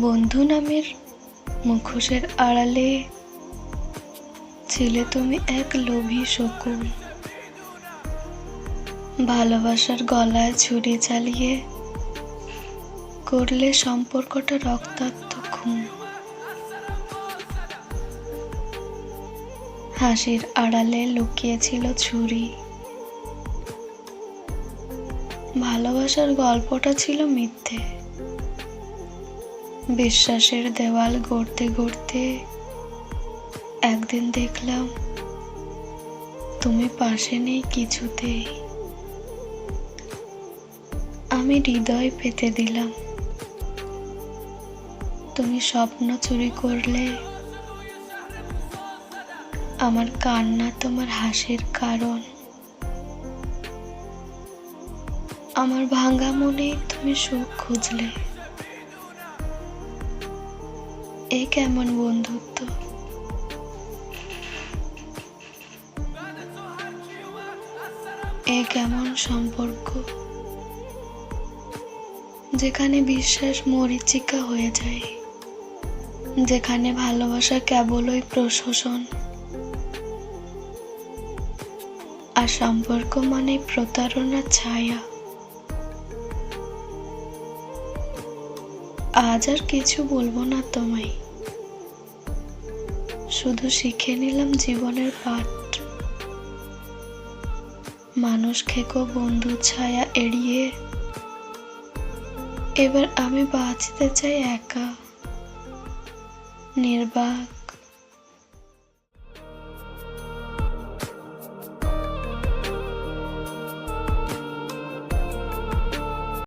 বন্ধু নামের মুখোশের আড়ালে ছিলে তুমি এক লোভী শকুন। ভালোবাসার গলায় ছুরি চালিয়ে করলে সম্পর্কটা রক্তাক্ত খুন হাসির আড়ালে লুকিয়েছিল ছুরি। ভালোবাসার গল্পটা ছিল মিথ্যে। বিশ্বাসের দেওয়াল গড়তে গড়তে একদিন দেখলাম তুমি পাশে নেই কিছুতেই। আমি হৃদয় পেতে দিলাম। তুমি স্বপ্ন চুরি করলে আমার কান্না তোমার হাসির কারণ। আমার ভাঙা মনে তুমি সুখ খুঁজলে। এ কেমন বন্ধুত্ব? এ কেমন সম্পর্ক? যেখানে বিশ্বাস মরিচিকা হয়ে যায়, যেখানে ভালোবাসা কেবলই প্রশোষণ আর সম্পর্ক মানে প্রতারণার ছায়া। আজ আর কিছু বলব না তোমায়। শুধু শিখে নিলাম জীবনের পাঠ। মানুষ খেকো বন্ধু ছায়া এড়িয়ে। এবার আমি বাঁচতে চাই একা। নির্বাক